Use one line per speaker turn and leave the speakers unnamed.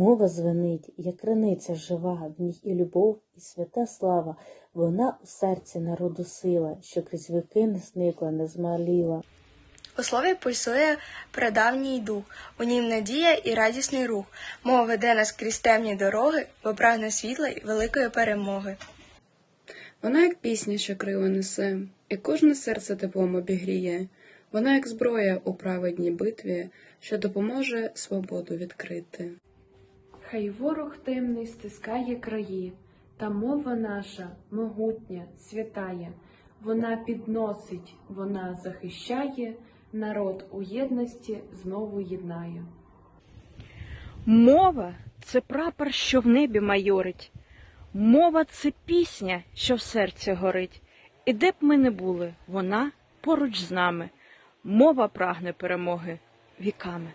Мова звенить, як криниця жива, в ній і любов, і свята слава. Вона у серці народу сила, що крізь віки не зникла, не змаліла.
У слові пульсує прадавній дух, у нім надія і радісний рух. Мова веде нас крізь темні дороги, бо прагне світла й великої перемоги.
Вона як пісня, що крила несе, і кожне серце теплом обігріє. Вона як зброя у праведній битві, що допоможе свободу відкрити.
Хай ворог темний стискає краї, та мова наша могутня, святає. Вона підносить, вона захищає, народ у єдності знову єднає.
Мова це прапор, що в небі майорить. Мова це пісня, що в серці горить. І де б ми не були, вона поруч з нами. Мова прагне перемоги віками.